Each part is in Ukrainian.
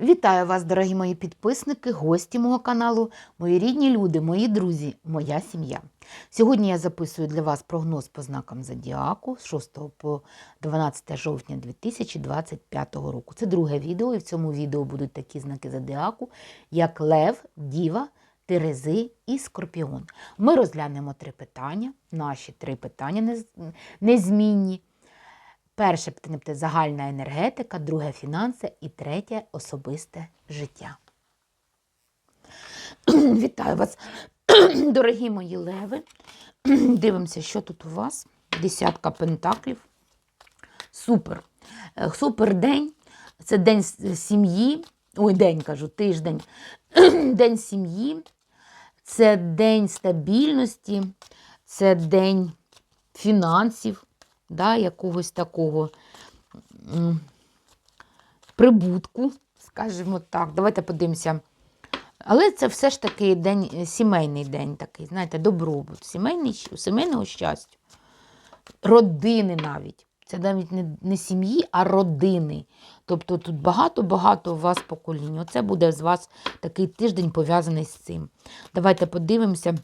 Вітаю вас, дорогі мої підписники, гості мого каналу, мої рідні люди, мої друзі, моя сім'я. Сьогодні я записую для вас прогноз по знакам Зодіаку з 6 по 12 жовтня 2025 року. Це друге відео, і в цьому відео будуть такі знаки Зодіаку, як Лев, Діва, Терези і Скорпіон. Ми розглянемо три питання, наші три питання незмінні. Перше питання загальна енергетика, друге фінанси і третє особисте життя. Вітаю вас, дорогі мої леви. Дивимося, що тут у вас. Десятка пентаклів. Супер. Е, Супер день. Це день сім'ї. Ой, день кажу, тиждень. День сім'ї. Це день стабільності, це день фінансів, да, якогось такого прибутку, скажімо так. Давайте подивимося. Але це все ж таки день, сімейний день такий, знаєте, добробут, сімейний, сімейного щастя, родини навіть. Це навіть не, не сім'ї, а родини. Тобто тут багато-багато у вас поколінь. Оце буде з вас такий тиждень пов'язаний з цим. Давайте подивимося.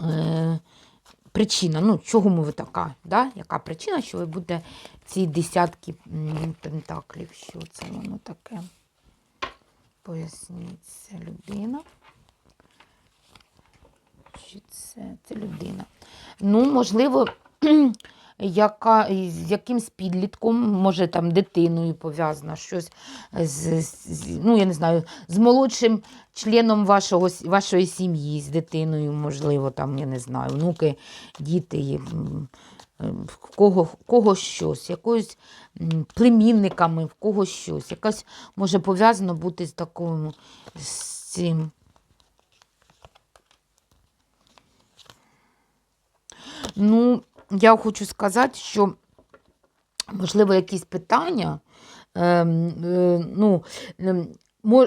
Е, причина, ну, чого мова така? Да? Яка причина, що ви будете ці десятки пентаклів? Що це воно таке? Поясніть, людина. Чи це, це людина? Ну, можливо, яка, з якимсь підлітком, може там дитиною пов'язана, щось з, з, ну, я не знаю, з молодшим членом вашого, вашої сім'ї, з дитиною, можливо, там, я не знаю, внуки, діти, в кого, в кого щось, якоюсь племінниками, в кого щось. Якась може пов'язано бути з такою з цим. Ну, я хочу сказати, що, можливо, якісь питання, ем, е, ну, ем,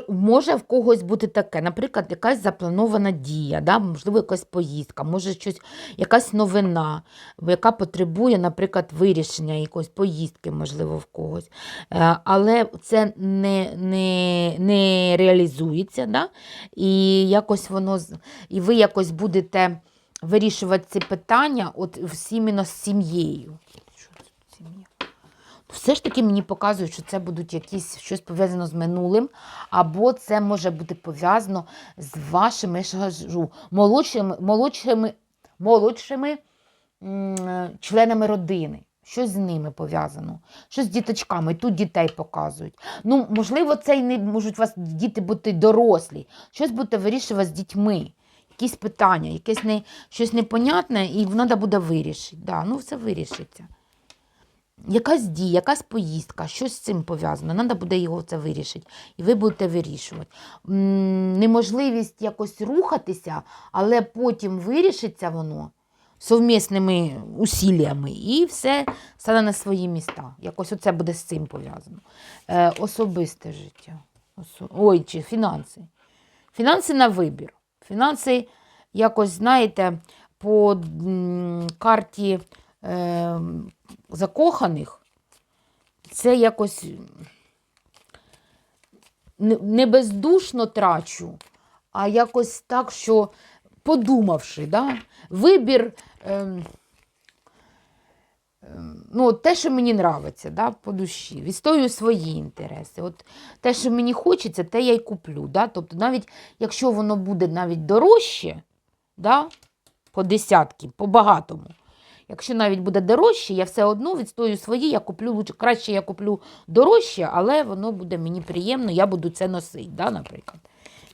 може в когось бути таке, наприклад, якась запланована дія, да? можливо, якась поїздка, може щось, якась новина, яка потребує, наприклад, вирішення якоїсь поїздки, можливо, в когось. Е, Але це не, не, не реалізується, да? і якось воно, і ви якось будете вирішувати ці питання от іменно з сім'єю. Сім'я? Все ж таки мені показують, що це будуть якісь щось пов'язано з минулим, або це може бути пов'язано з вашими ж кажу, молодшими, молодшими, молодшими членами родини. Щось з ними пов'язано, щось з діточками, тут дітей показують. Ну, можливо, це й не можуть у вас діти бути дорослі, щось будете вирішувати з дітьми, якісь питання, якесь не, щось непонятне, і треба буде вирішити. Да, ну, все вирішиться. Якась дія, якась поїздка, щось з цим пов'язано. Треба буде його це вирішити. І ви будете вирішувати. Неможливість якось рухатися, але потім вирішиться воно совмісними усіллями, і все стане на свої міста. Якось оце буде з цим пов'язано. Е, особисте життя. Ой, чи фінанси. Фінанси на вибір. Фінанси якось, знаєте, по карті е, закоханих, це якось не бездушно трачу, а якось так, що подумавши, да? вибір. ем, Ну, те, що мені нравиться, да, по душі, відстоюю свої інтереси. От те, що мені хочеться, те я й куплю. Да? Тобто, навіть якщо воно буде навіть дорожче, да, по десятки, по багатому. Якщо навіть буде дорожче, я все одно відстою свої, я куплю лучше. Краще я куплю дорожче, але воно буде мені приємно, я буду це носити, да, наприклад.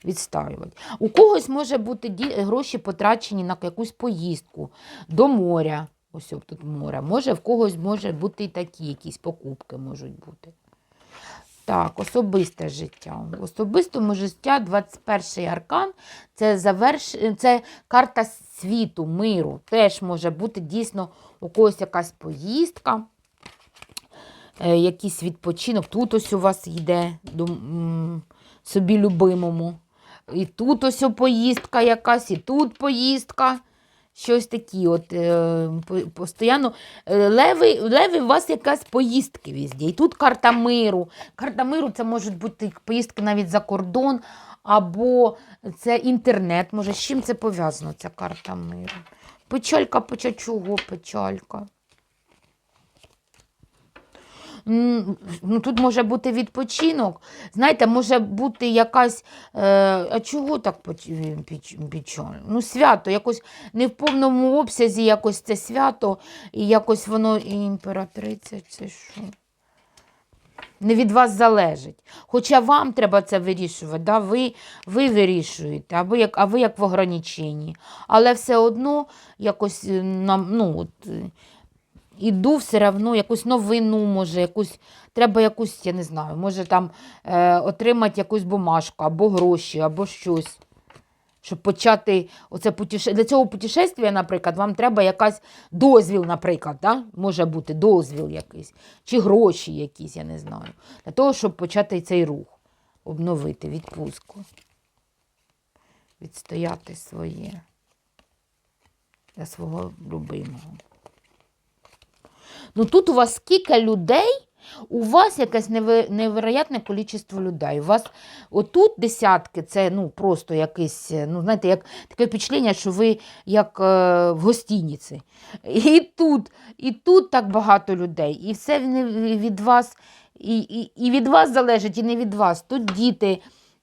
Відстаювати. У когось може бути гроші потрачені на якусь поїздку до моря. Ось тут море. Може, в когось може бути і такі якісь покупки можуть бути. Так, особисте життя. Особистому життя 21-й аркан це, заверш... це карта світу, миру. Теж може бути дійсно у когось якась поїздка, е, якийсь відпочинок. Тут ось у вас йде до собі любимому. І тут ось поїздка якась, і тут поїздка. Щось такі, от е, по- постійно. Е, Леви, леви у вас якась поїздки візді. І тут карта миру. Карта миру це можуть бути поїздки навіть за кордон, або це інтернет. Може, з чим це пов'язано, ця карта миру? Печалька, печаль, чого печалька? Ну, тут може бути відпочинок. Знаєте, може бути якась. Е, а чого так поч- Ну, свято, якось не в повному обсязі, якось це свято, і якось воно і імператриця, це що? Не від вас залежить. Хоча вам треба це вирішувати, да? ви, ви вирішуєте, а ви, як, а ви як в ограниченні. Але все одно якось е, нам, ну, от, іду все одно, якусь новину, може, якусь, треба якусь, я не знаю, може там е, отримати якусь бумажку, або гроші, або щось. Щоб почати оце путеше... для цього путешествия, наприклад, вам треба якась дозвіл, наприклад, да? може бути дозвіл якийсь, чи гроші якісь, я не знаю. Для того, щоб почати цей рух, обновити відпустку, відстояти своє для свого любимого. Ну тут у вас скільки людей, у вас якесь невероятне кількість людей. У вас отут десятки, це ну, просто якесь, ну, знаєте, як таке впечатлення, що ви як е, в гостиниці. І тут, і тут так багато людей. І все від вас, і, і, і від вас залежить, і не від вас. Тут діти.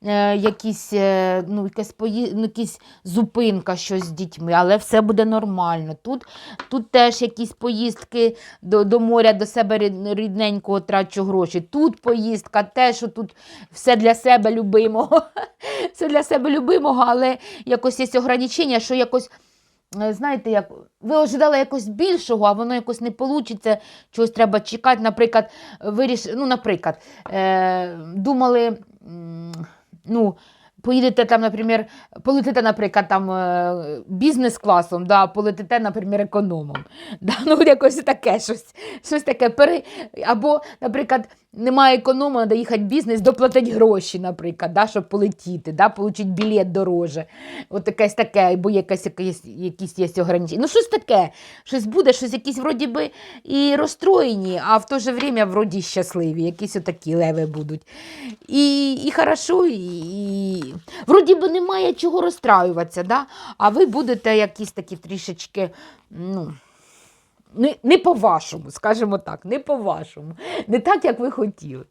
Е, Якісь, е, ну, якась, пої... ну, якісь зупинка, щось з дітьми, але все буде нормально. Тут, тут теж якісь поїздки до, до моря, до себе рід- рідненького трачу гроші. Тут поїздка, те, що тут все для себе любимого. Все для себе любимого, але якось є ограничення, що якось. е, Знаєте, як ви ожидали якось більшого, а воно якось не вийде, чогось треба чекати. Наприклад, виріш... ну, наприклад, е... думали, ну, поїдете там, наприклад, полетите, наприклад, там е, бізнес-класом, да, полетите, наприклад, економом. Да, ну, якось таке щось, щось таке. Пере... Або, наприклад, немає економа, треба їхати в бізнес, доплатити гроші, наприклад, да, щоб полетіти, да, отримати білет дороже. От якесь таке, або якесь, якесь, якісь є ограничення. Ну, щось таке, щось буде, щось якісь вроді би і розстроєні, а в то же время вроді щасливі, якісь отакі леви будуть. І, і хорошо, і, вроді би немає чого розстраюватися, да? а ви будете якісь такі трішечки, ну, не, не по-вашому, скажімо так, не по-вашому, не так, як ви хотіли.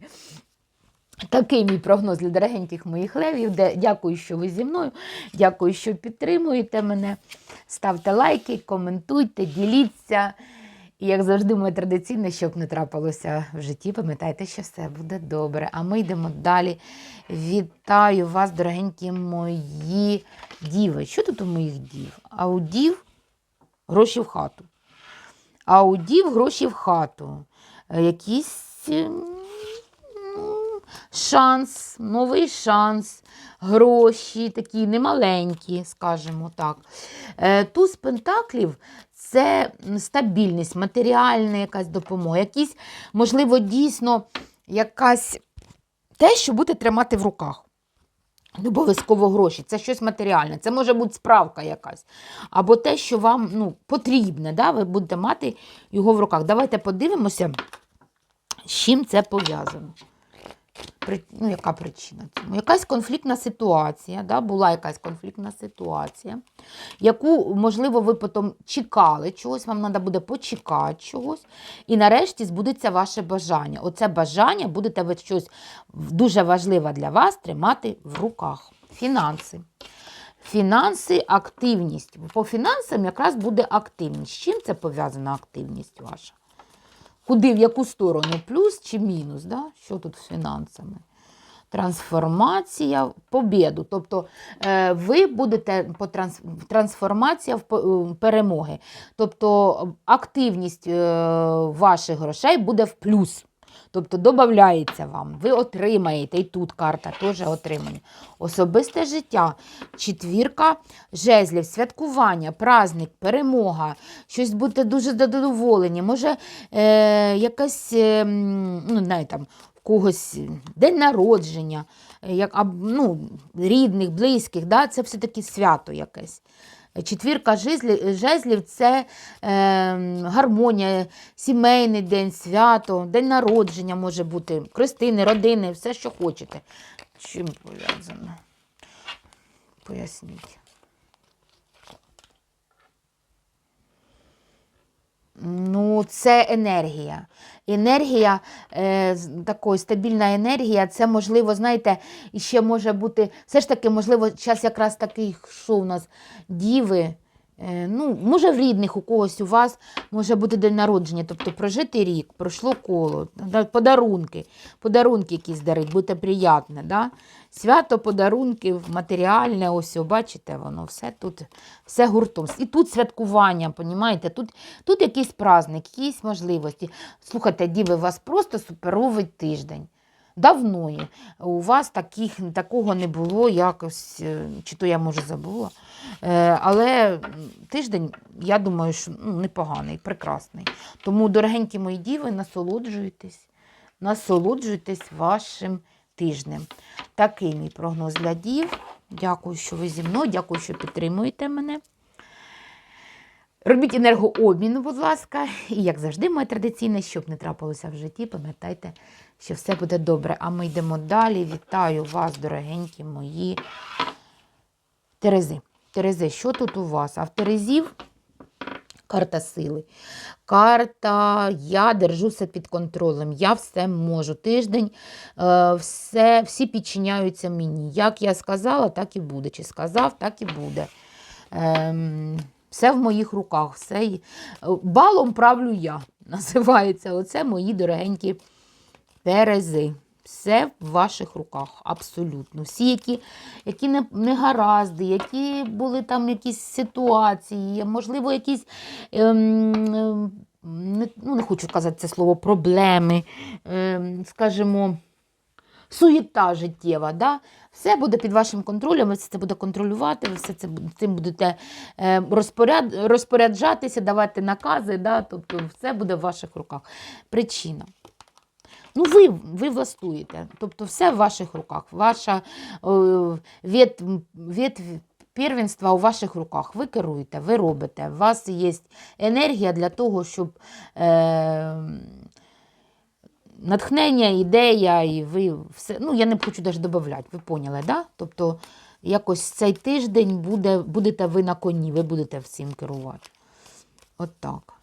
Такий мій прогноз для дорогеньких моїх левів. Де дякую, що ви зі мною. Дякую, що підтримуєте мене. Ставте лайки, коментуйте, діліться. І як завжди, моє традиційне, щоб не трапилося в житті, пам'ятайте, що все буде добре. А ми йдемо далі. Вітаю вас, дорогенькі мої діви. Що тут у моїх дів? А у дів гроші в хату. А у дів гроші в хату. Е, Якийсь шанс, новий шанс, гроші такі немаленькі, скажімо так. Е, Туз пентаклів це стабільність, матеріальна якась допомога, якісь, можливо, дійсно якась те, що будете тримати в руках. Не обов'язково гроші, це щось матеріальне, це може бути справка якась. Або те, що вам ну, потрібне, да? ви будете мати його в руках. Давайте подивимося, з чим це пов'язано. Ну, яка причина цьому? Якась конфліктна ситуація, да? була якась конфліктна ситуація, яку, можливо, ви потім чекали чогось, вам треба буде почекати чогось, і нарешті збудеться ваше бажання. Оце бажання будете ви щось дуже важливе для вас тримати в руках. Фінанси. Фінанси, активність. По фінансам якраз буде активність. З чим це пов'язана активність ваша? Куди, в яку сторону? Плюс чи мінус? Да? Що тут з фінансами? Трансформація в побіду. Тобто е, ви будете по транс, трансформація в е, перемоги. Тобто активність е, ваших грошей буде в плюс. Тобто додається вам, ви отримаєте, і тут карта теж отримання. Особисте життя, четвірка жезлів, святкування, праздник, перемога, щось будете дуже задоволені. Може, е, якась, е, ну, не, там, когось день народження, як, ну, рідних, близьких, да? це все-таки свято якесь. Четвірка жезлів, це е, гармонія, сімейний день, свято, день народження може бути, крестини, родини, все, що хочете. Чим пов'язано? Поясніть. Ну, це енергія. Енергія, е, такої стабільна енергія, це можливо, знаєте, і ще може бути, все ж таки, можливо, час якраз такий, що у нас діви. Е, ну, може, в рідних у когось у вас може бути день народження, тобто прожитий рік, пройшло коло, подарунки, подарунки якісь дарить, буде приємне. Да? Свято подарунків, матеріальне, ось, бачите, воно все тут, все гуртом. І тут святкування, понімаєте? Тут, тут якийсь праздник, якісь можливості. Слухайте, діви, у вас просто суперовий тиждень. Давно. У вас таких, такого не було якось, е, чи то я може забула. Е, Але тиждень, я думаю, що ну, непоганий, прекрасний. Тому, дорогенькі мої діви, насолоджуйтесь, насолоджуйтесь вашим тижнем. Такий мій прогноз для дів. Дякую, що ви зі мною, дякую, що підтримуєте мене. Робіть енергообмін, будь ласка. І, як завжди, моє традиційне, щоб не трапилося в житті, пам'ятайте, що все буде добре. А ми йдемо далі. Вітаю вас, дорогенькі мої Терези. Терези, що тут у вас? А в Терезів карта сили. Карта Я держу все під контролем. Я все можу. Тиждень е, все, всі підчиняються мені. Як я сказала, так і буде. Чи сказав, так і буде. Ем, все в моїх руках. Все... Балом правлю я. Називається. Оце мої дорогенькі Терези. Все в ваших руках, абсолютно. Всі, які, які не, негаразди, які були там якісь ситуації, можливо, якісь, ем, ем, не, ну, не хочу казати це слово, проблеми, ем, скажімо, суєта життєва. Да? Все буде під вашим контролем, ви все це буде контролювати, ви все це цим будете е, розпоряд, розпоряджатися, давати накази, да? тобто все буде в ваших руках. Причина. Ну, ви, ви влаштуєте. Тобто все в ваших руках. Ваша е, від, від первенства у ваших руках. Ви керуєте, ви робите. У вас є енергія для того, щоб е, натхнення, ідея, і ви все. Ну, я не хочу навіть додати, ви поняли, да? Тобто, якось цей тиждень буде, будете ви на коні, ви будете всім керувати. От так.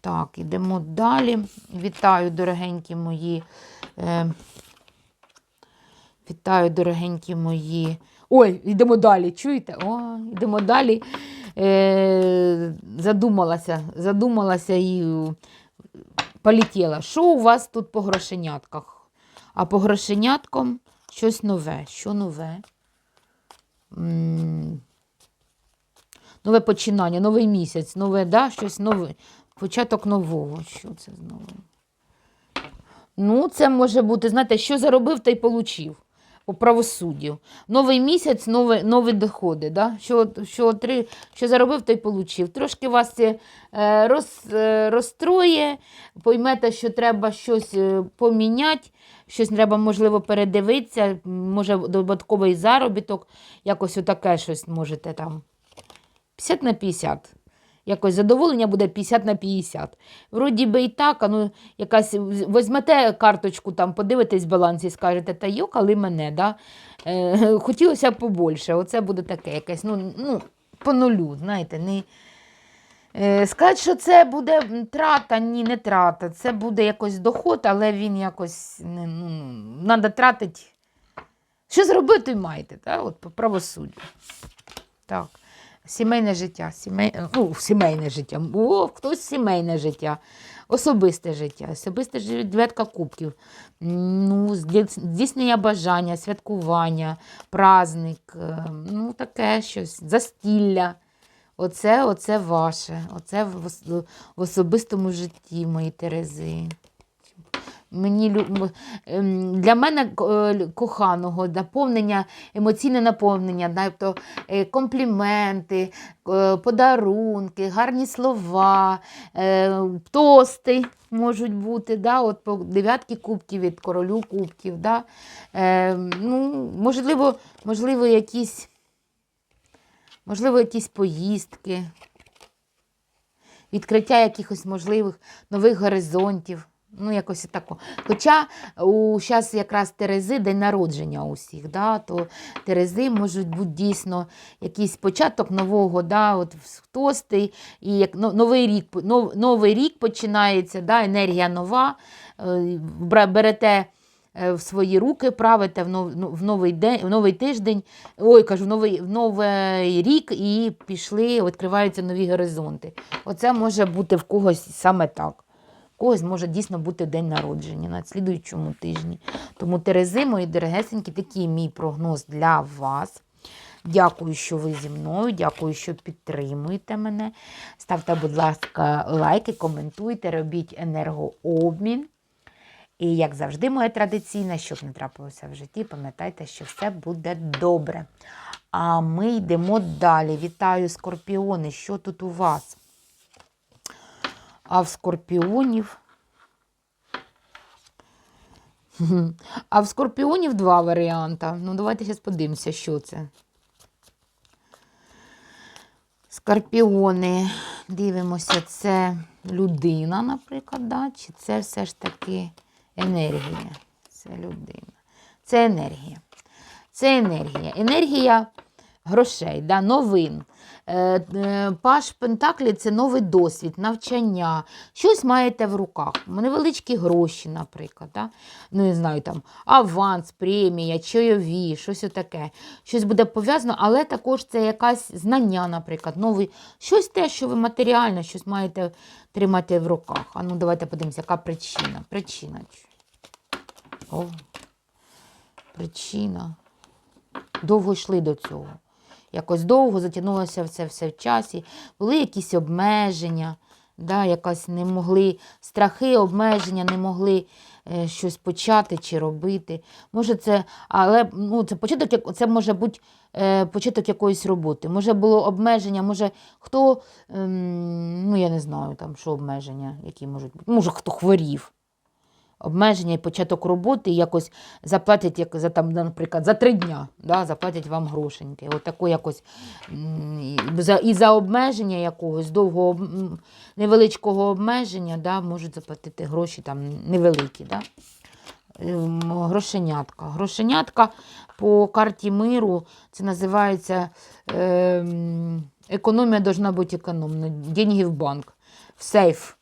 Так, ідемо далі. Вітаю, дорогенькі мої. Е, вітаю, дорогенькі мої. Ой, йдемо далі. Чуєте? О, йдемо далі. Е, задумалася, задумалася і полетіла. Що у вас тут по грошенятках? А по грошеняткам щось нове. Що нове? М, Нове починання, новий місяць, нове, да, щось нове. Початок нового. Що це знову? Ну, це може бути, знаєте, що заробив, та й получив по правосуддю. Новий місяць, нові, нові доходи. Да? Що, що, отри, що заробив, то й получив. Трошки вас це е, роз, е, розстроє, поймете, що треба щось е, поміняти, щось треба, можливо, передивитися, може, додатковий заробіток, якось отаке щось можете там. 50 на 50. Якось задоволення буде 50 на 50. Вроді би і так, а ну якась візьмете карточку, там, подивитесь баланс і скажете, та йокали мене, да? е, хотілося б побольше. Оце буде таке якесь, ну, ну по нулю, знаєте, не. Е, Сказати, що це буде трата, ні, не трата. Це буде якось доход, але він якось не, ну, треба тратити. Що зробити маєте, так? От по правосуддю. Так. Сімейне життя, сімей... ну, сімейне життя. О, хтось сімейне життя, особисте життя, особисте життя, дев'ятка кубків. Ну, здійснення бажання, святкування, праздник, е, ну таке щось, застілля. Оце, оце ваше, оце в, особистому житті, мої Терези. Мені ем, для мене е, коханого наповнення, емоційне наповнення, тобто е, компліменти, е, подарунки, гарні слова, тости можуть бути. Да? От по дев'ятки кубків від королю кубків. Да? Ну, можливо, можливо, якісь. можливо, якісь поїздки, відкриття якихось можливих нових горизонтів. Ну, якось тако. Хоча у зараз якраз Терези день народження у всіх, да, то Терези можуть бути дійсно якийсь початок нового, да, от в тости, і як новий рік, нов- новий рік починається, да, енергія нова, е, берете е, в свої руки, правите в, нов, ну, в, новий, день, в новий тиждень, ой, кажу, в новий, в новий рік і пішли, відкриваються нові горизонти. Оце може бути в когось саме так. Когось може дійсно бути день народження на слідуючому тижні. Тому Терези, мої дорогесенькі, такий мій прогноз для вас. Дякую, що ви зі мною. Дякую, що підтримуєте мене. Ставте, будь ласка, лайки, коментуйте, робіть енергообмін. І, як завжди, моє традиційне, щоб не трапилося в житті, пам'ятайте, що все буде добре. А ми йдемо далі. Вітаю, скорпіони. Що тут у вас? А в скорпіонів. А в скорпіонів два варіанти. Ну, давайте зараз подивимося, що це. Скорпіони. Дивимося, це людина, наприклад, да? чи це все ж таки енергія. Це людина. Це енергія. Це енергія. Енергія грошей, да? новин. Е, е, Паш Пентаклі це новий досвід, навчання. Щось маєте в руках. Невеличкі гроші, наприклад. Да? Ну, не знаю, там аванс, премія, чайові, щось отаке. Щось буде пов'язано, але також це якась знання, наприклад, новий, щось те, що ви матеріально, щось маєте тримати в руках. А ну давайте подивимося, яка причина. Причина. О, причина. Довго йшли до цього. Якось довго затягнулося це все в часі. Були якісь обмеження, да, якась не могли, страхи, обмеження, не могли е, щось почати чи робити. Може, це, але ну, це початок, це може бути е, початок якоїсь роботи. Може, було обмеження, може, хто, ем, ну я не знаю, там, що обмеження, які можуть бути. Може, хто хворів обмеження і початок роботи, і якось заплатять, як за там, наприклад, за три дня, да, заплатять вам грошеньки. От таку якось і за обмеження якогось довгого невеличкого обмеження, да, можуть заплатити гроші там невеликі. Да. Ем, Грошенятка. Грошенятка по карті миру це називається ем, економія должна бути економна. Деньги в банк, в сейф.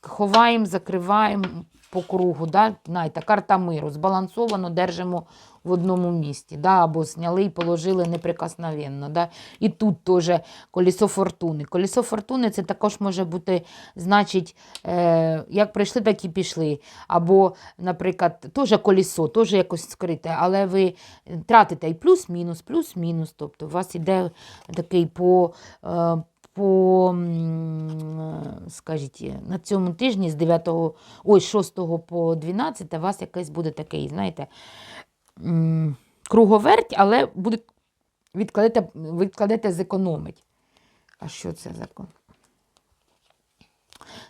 Ховаємо, закриваємо по кругу. Да? Знаєте, карта миру. Збалансовано держимо в одному місці. Да? Або зняли і положили неприкосновенно. Да? І тут теж колесо фортуни. Колесо фортуни це також може бути, значить, е, як прийшли, так і пішли. Або, наприклад, теж колесо, теж якось скрите, але ви тратите і плюс-мінус, плюс-мінус. Тобто у вас іде такий по. Е, по, скажіть, на цьому тижні з 9, ой, 6 по 12 у вас якийсь буде такий, знаєте, круговерть, але буде відкладете, відкладете зекономить. А що це за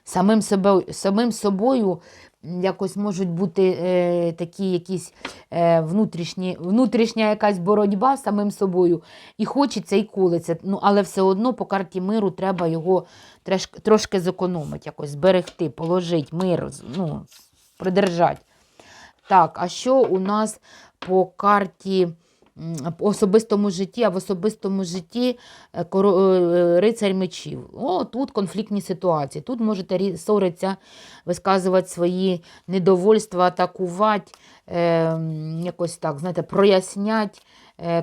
Самим, себе, самим собою якось можуть бути е, такі якісь е, внутрішні, внутрішня якась боротьба з самим собою. І хочеться, і колиться. Ну, але все одно по карті миру треба його трошки, трошки зекономити, якось зберегти, положити, мир, ну, придержати. Так, а що у нас по карті особистому житті, а в особистому житті е, е, рицарь мечів. О, тут конфліктні ситуації. Тут можете ссоритися, висказувати свої недовольства, атакувати, е, якось так, знаєте, проясняти,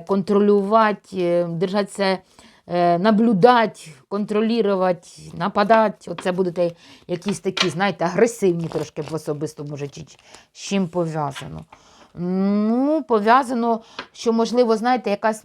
контролювати, держатися. Наблюдати, контролювати, нападати. Оце будете якісь такі, знаєте, агресивні трошки в особистому житті. З чим пов'язано? Ну, пов'язано, що, можливо, знаєте, якась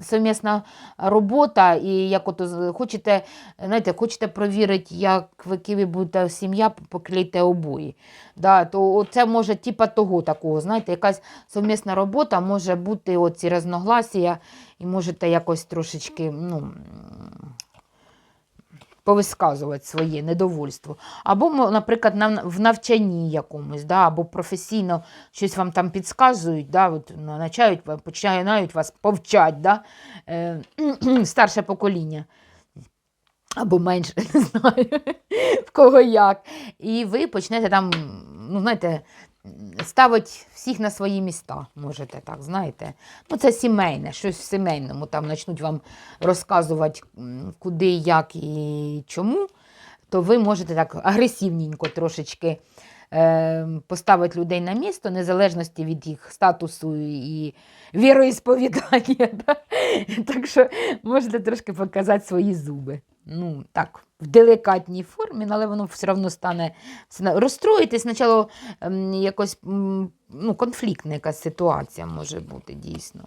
совмісна робота, і як ото з- хочете, знаєте, хочете провірити, як ви киві будете сім'я, поклейте обої. Да, то це може типа того такого, знаєте, якась совмісна робота може бути оці розногласія, і можете якось трошечки, ну, повисказувати своє недовольство. Або, наприклад, в навчанні якомусь, да, або професійно щось вам там підказують, да, от, навчають, починають вас повчать, да, е, старше покоління. Або менше, не знаю, в кого як. І ви почнете там, ну, знаєте, ставить всіх на свої міста, можете так, знаєте. Ну, це сімейне, щось в сімейному. Там почнуть вам розказувати, куди, як і чому, то ви можете так агресивненько трошечки е, поставити людей на місто, незалежності від їх статусу і віроісповідання. Да? Так що можете трошки показати свої зуби. Ну, так, в деликатній формі, але воно все одно стане. Розстроїтесь, спочатку ем, якось ну, конфліктна якась ситуація може бути дійсно.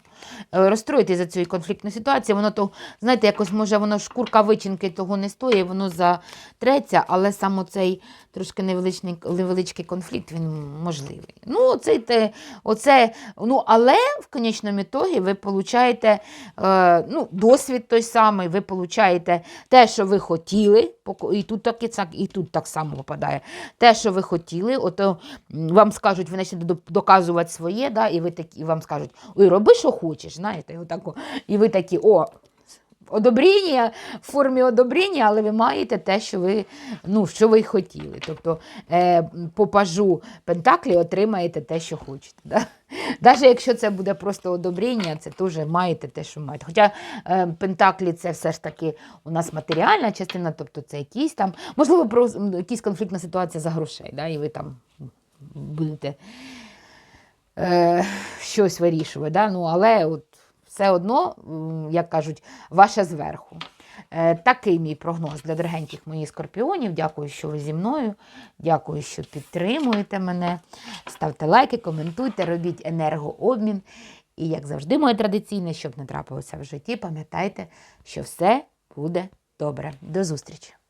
Е, за цією конфліктною ситуацією, воно то, знаєте, якось може воно шкурка вичинки того не стоїть, воно затреться, але саме цей трошки невеличкий, невеличкий конфлікт він можливий. Ну, оце, те, оце, ну, але в конечному ітогі ви получаєте е, ну, досвід той самий, ви получаєте те, що ви хотіли, і тут так, і так, і тут так само випадає. Те, що ви хотіли, ото вам скажуть, ви почнете до- доказувати своє, да, і, ви такі, і вам скажуть, ой, роби, що хочеш, знаєте, отако, і ви такі, о, одобріння, в формі одобріння, але ви маєте те, що ви, ну, що ви хотіли. Тобто е, по пажу Пентаклі отримаєте те, що хочете. Да? Навіть якщо це буде просто одобріння, це теж маєте те, що маєте. Хоча е, Пентаклі це все ж таки у нас матеріальна частина, тобто це якісь там, можливо, про якісь конфліктна ситуація за грошей, да? і ви там будете е, щось вирішувати. Да? Ну, але от все одно, як кажуть, ваше зверху. Е, Такий мій прогноз для дорогеньких моїх скорпіонів. Дякую, що ви зі мною. Дякую, що підтримуєте мене. Ставте лайки, коментуйте, робіть енергообмін. І, як завжди, моє традиційне, щоб не трапилося в житті, пам'ятайте, що все буде добре. До зустрічі!